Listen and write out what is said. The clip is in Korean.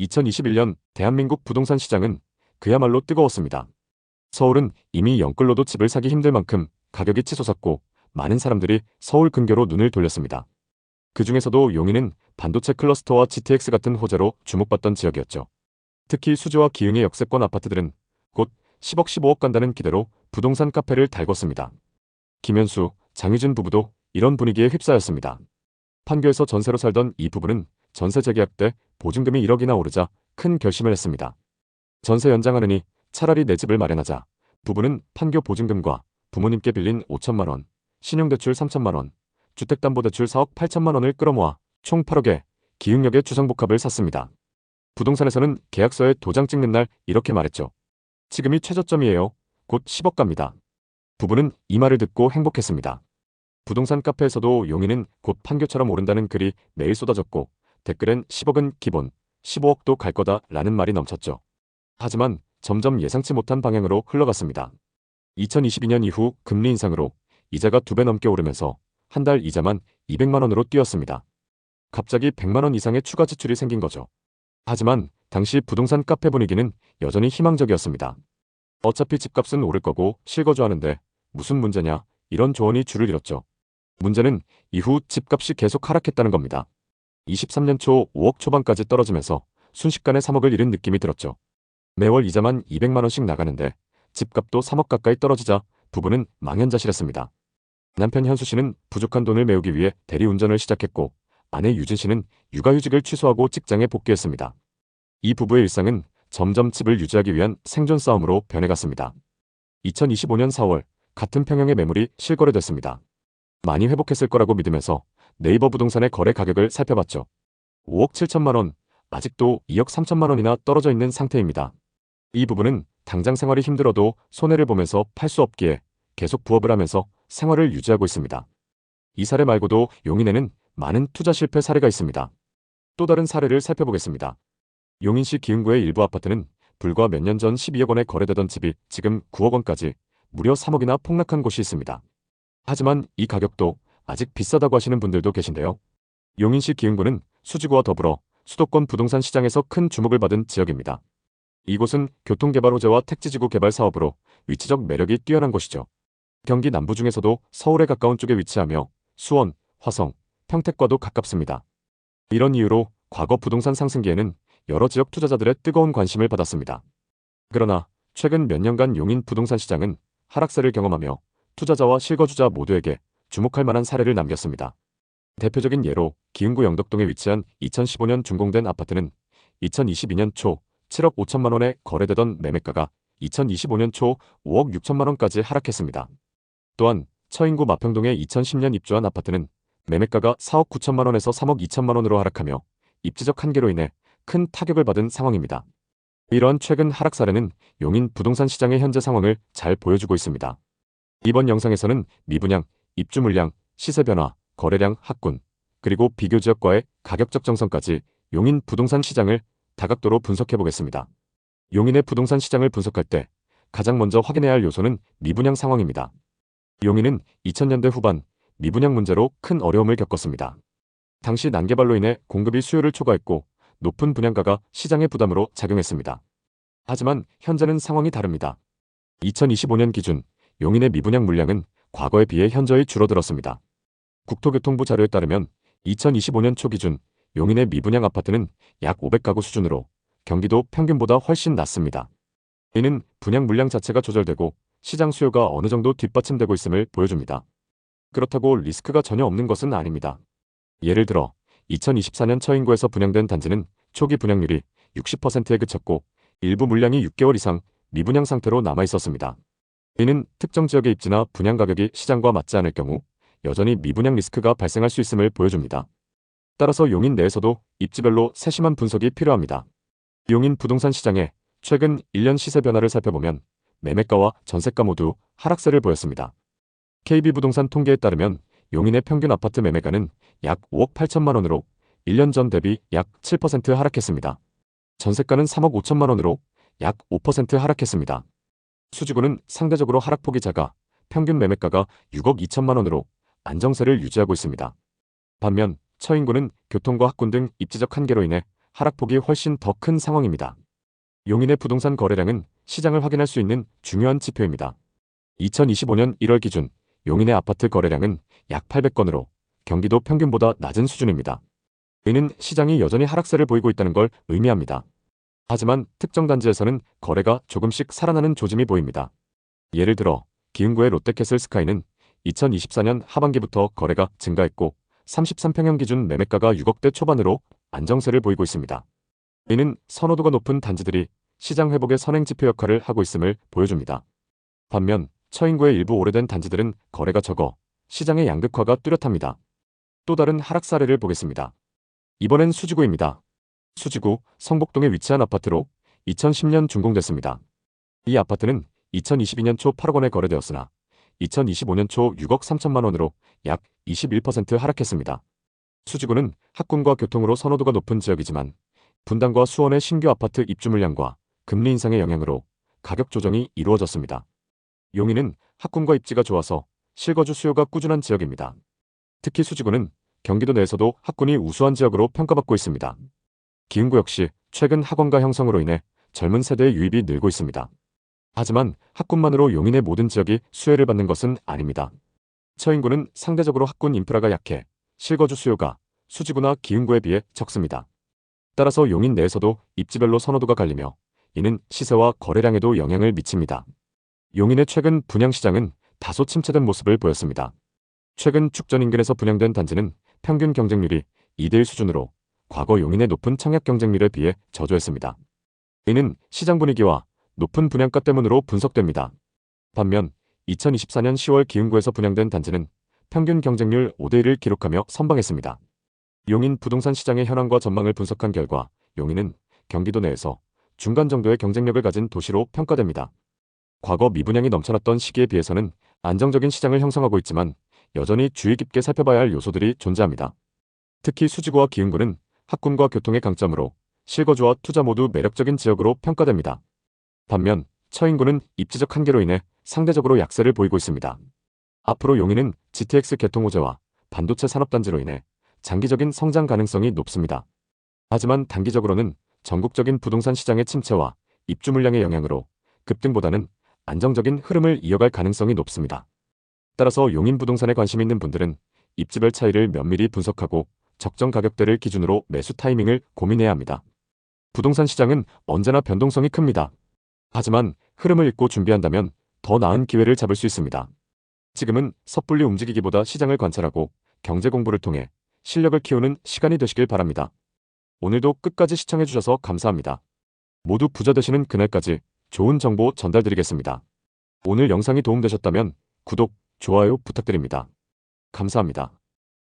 2021년 대한민국 부동산 시장은 그야말로 뜨거웠습니다. 서울은 이미 영끌로도 집을 사기 힘들 만큼 가격이 치솟았고 많은 사람들이 서울 근교로 눈을 돌렸습니다. 그 중에서도 용인은 반도체 클러스터와 GTX 같은 호재로 주목받던 지역이었죠. 특히 수지와 기흥의 역세권 아파트들은 곧 10억 15억 간다는 기대로 부동산 카페를 달궜습니다. 김현수, 장유진 부부도 이런 분위기에 휩싸였습니다. 판교에서 전세로 살던 이 부부는 전세 재계약 때 보증금이 1억이나 오르자 큰 결심을 했습니다. 전세 연장하느니 차라리 내 집을 마련하자. 부부는 판교 보증금과 부모님께 빌린 5천만 원, 신용대출 3천만 원, 주택담보대출 4억 8천만 원을 끌어모아 총 8억에 기흥역의 주상복합을 샀습니다. 부동산에서는 계약서에 도장 찍는 날 이렇게 말했죠. 지금이 최저점이에요. 곧 10억 갑니다. 부부는 이 말을 듣고 행복했습니다. 부동산 카페에서도 용인은 곧 판교처럼 오른다는 글이 매일 쏟아졌고 댓글엔 10억은 기본, 15억도 갈 거다 라는 말이 넘쳤죠. 하지만 점점 예상치 못한 방향으로 흘러갔습니다. 2022년 이후 금리 인상으로 이자가 두 배 넘게 오르면서 한 달 이자만 200만 원으로 뛰었습니다. 갑자기 100만 원 이상의 추가 지출이 생긴 거죠. 하지만 당시 부동산 카페 분위기는 여전히 희망적이었습니다. 어차피 집값은 오를 거고 실거주하는데 무슨 문제냐 이런 조언이 줄을 잃었죠. 문제는 이후 집값이 계속 하락했다는 겁니다. 23년 초 5억 초반까지 떨어지면서 순식간에 3억을 잃은 느낌이 들었죠. 매월 이자만 200만 원씩 나가는데 집값도 3억 가까이 떨어지자 부부는 망연자실했습니다. 남편 현수 씨는 부족한 돈을 메우기 위해 대리운전을 시작했고 아내 유진 씨는 육아휴직을 취소하고 직장에 복귀했습니다. 이 부부의 일상은 점점 집을 유지하기 위한 생존 싸움으로 변해갔습니다. 2025년 4월 같은 평형의 매물이 실거래됐습니다. 많이 회복했을 거라고 믿으면서 네이버 부동산의 거래 가격을 살펴봤죠. 5억 7천만 원, 아직도 2억 3천만 원이나 떨어져 있는 상태입니다. 이 부분은 당장 생활이 힘들어도 손해를 보면서 팔 수 없기에 계속 부업을 하면서 생활을 유지하고 있습니다. 이 사례 말고도 용인에는 많은 투자 실패 사례가 있습니다. 또 다른 사례를 살펴보겠습니다. 용인시 기흥구의 일부 아파트는 불과 몇 년 전 12억 원에 거래되던 집이 지금 9억 원까지 무려 3억이나 폭락한 곳이 있습니다. 하지만 이 가격도 아직 비싸다고 하시는 분들도 계신데요. 용인시 기흥구는 수지구와 더불어 수도권 부동산 시장에서 큰 주목을 받은 지역입니다. 이곳은 교통개발 호재와 택지지구 개발 사업으로 위치적 매력이 뛰어난 곳이죠. 경기 남부 중에서도 서울에 가까운 쪽에 위치하며 수원, 화성, 평택과도 가깝습니다. 이런 이유로 과거 부동산 상승기에는 여러 지역 투자자들의 뜨거운 관심을 받았습니다. 그러나 최근 몇 년간 용인 부동산 시장은 하락세를 경험하며 투자자와 실거주자 모두에게 주목할 만한 사례를 남겼습니다. 대표적인 예로 기흥구 영덕동에 위치한 2015년 준공된 아파트는 2022년 초 7억 5천만 원에 거래되던 매매가가 2025년 초 5억 6천만 원까지 하락했습니다. 또한 처인구 마평동에 2010년 입주한 아파트는 매매가가 4억 9천만 원에서 3억 2천만 원으로 하락하며 입지적 한계로 인해 큰 타격을 받은 상황입니다. 이러한 최근 하락 사례는 용인 부동산 시장의 현재 상황을 잘 보여주고 있습니다. 이번 영상에서는 미분양, 입주 물량, 시세 변화, 거래량, 학군, 그리고 비교 지역과의 가격 적 정성까지 용인 부동산 시장을 다각도로 분석해 보겠습니다. 용인의 부동산 시장을 분석할 때 가장 먼저 확인해야 할 요소는 미분양 상황입니다. 용인은 2000년대 후반 미분양 문제로 큰 어려움을 겪었습니다. 당시 난개발로 인해 공급이 수요를 초과했고 높은 분양가가 시장의 부담으로 작용했습니다. 하지만 현재는 상황이 다릅니다. 2025년 기준 용인의 미분양 물량은 과거에 비해 현저히 줄어들었습니다. 국토교통부 자료에 따르면 2025년 초 기준 용인의 미분양 아파트는 약 500가구 수준으로 경기도 평균보다 훨씬 낮습니다. 이는 분양 물량 자체가 조절되고 시장 수요가 어느 정도 뒷받침되고 있음을 보여줍니다. 그렇다고 리스크가 전혀 없는 것은 아닙니다. 예를 들어 2024년 처인구에서 분양된 단지는 초기 분양률이 60%에 그쳤고 일부 물량이 6개월 이상 미분양 상태로 남아 있었습니다. 이는 특정 지역의 입지나 분양 가격이 시장과 맞지 않을 경우 여전히 미분양 리스크가 발생할 수 있음을 보여줍니다. 따라서 용인 내에서도 입지별로 세심한 분석이 필요합니다. 용인 부동산 시장의 최근 1년 시세 변화를 살펴보면 매매가와 전세가 모두 하락세를 보였습니다. KB부동산 통계에 따르면 용인의 평균 아파트 매매가는 약 5억 8천만 원으로 1년 전 대비 약 7% 하락했습니다. 전세가는 3억 5천만 원으로 약 5% 하락했습니다. 수지구는 상대적으로 하락폭이 작아 평균 매매가가 6억 2천만 원으로 안정세를 유지하고 있습니다. 반면 처인구는 교통과 학군 등 입지적 한계로 인해 하락폭이 훨씬 더 큰 상황입니다. 용인의 부동산 거래량은 시장을 확인할 수 있는 중요한 지표입니다. 2025년 1월 기준 용인의 아파트 거래량은 약 800건으로 경기도 평균보다 낮은 수준입니다. 이는 시장이 여전히 하락세를 보이고 있다는 걸 의미합니다. 하지만 특정 단지에서는 거래가 조금씩 살아나는 조짐이 보입니다. 예를 들어 기흥구의 롯데캐슬 스카이는 2024년 하반기부터 거래가 증가했고 33평형 기준 매매가가 6억대 초반으로 안정세를 보이고 있습니다. 이는 선호도가 높은 단지들이 시장 회복의 선행 지표 역할을 하고 있음을 보여줍니다. 반면 처인구의 일부 오래된 단지들은 거래가 적어 시장의 양극화가 뚜렷합니다. 또 다른 하락 사례를 보겠습니다. 이번엔 수지구입니다. 수지구 성복동에 위치한 아파트로 2010년 준공됐습니다. 이 아파트는 2022년 초 8억 원에 거래되었으나 2025년 초 6억 3천만 원으로 약 21% 하락했습니다. 수지구는 학군과 교통으로 선호도가 높은 지역이지만 분당과 수원의 신규 아파트 입주 물량과 금리 인상의 영향으로 가격 조정이 이루어졌습니다. 용인은 학군과 입지가 좋아서 실거주 수요가 꾸준한 지역입니다. 특히 수지구는 경기도 내에서도 학군이 우수한 지역으로 평가받고 있습니다. 기흥구 역시 최근 학원가 형성으로 인해 젊은 세대의 유입이 늘고 있습니다. 하지만 학군만으로 용인의 모든 지역이 수혜를 받는 것은 아닙니다. 처인구는 상대적으로 학군 인프라가 약해 실거주 수요가 수지구나 기흥구에 비해 적습니다. 따라서 용인 내에서도 입지별로 선호도가 갈리며 이는 시세와 거래량에도 영향을 미칩니다. 용인의 최근 분양시장은 다소 침체된 모습을 보였습니다. 최근 축전 인근에서 분양된 단지는 평균 경쟁률이 2대1 수준으로 과거 용인의 높은 청약 경쟁률에 비해 저조했습니다. 이는 시장 분위기와 높은 분양가 때문으로 분석됩니다. 반면 2024년 10월 기흥구에서 분양된 단지는 평균 경쟁률 5대1을 기록하며 선방했습니다. 용인 부동산 시장의 현황과 전망을 분석한 결과 용인은 경기도 내에서 중간 정도의 경쟁력을 가진 도시로 평가됩니다. 과거 미분양이 넘쳐났던 시기에 비해서는 안정적인 시장을 형성하고 있지만 여전히 주의 깊게 살펴봐야 할 요소들이 존재합니다. 특히 수지구와 기흥구는 학군과 교통의 강점으로 실거주와 투자 모두 매력적인 지역으로 평가됩니다. 반면 처인구는 입지적 한계로 인해 상대적으로 약세를 보이고 있습니다. 앞으로 용인은 GTX 개통 호재와 반도체 산업단지로 인해 장기적인 성장 가능성이 높습니다. 하지만 단기적으로는 전국적인 부동산 시장의 침체와 입주 물량의 영향으로 급등보다는 안정적인 흐름을 이어갈 가능성이 높습니다. 따라서 용인 부동산에 관심 있는 분들은 입지별 차이를 면밀히 분석하고 적정 가격대를 기준으로 매수 타이밍을 고민해야 합니다. 부동산 시장은 언제나 변동성이 큽니다. 하지만 흐름을 읽고 준비한다면 더 나은 기회를 잡을 수 있습니다. 지금은 섣불리 움직이기보다 시장을 관찰하고 경제 공부를 통해 실력을 키우는 시간이 되시길 바랍니다. 오늘도 끝까지 시청해주셔서 감사합니다. 모두 부자 되시는 그날까지 좋은 정보 전달드리겠습니다. 오늘 영상이 도움되셨다면 구독, 좋아요 부탁드립니다. 감사합니다.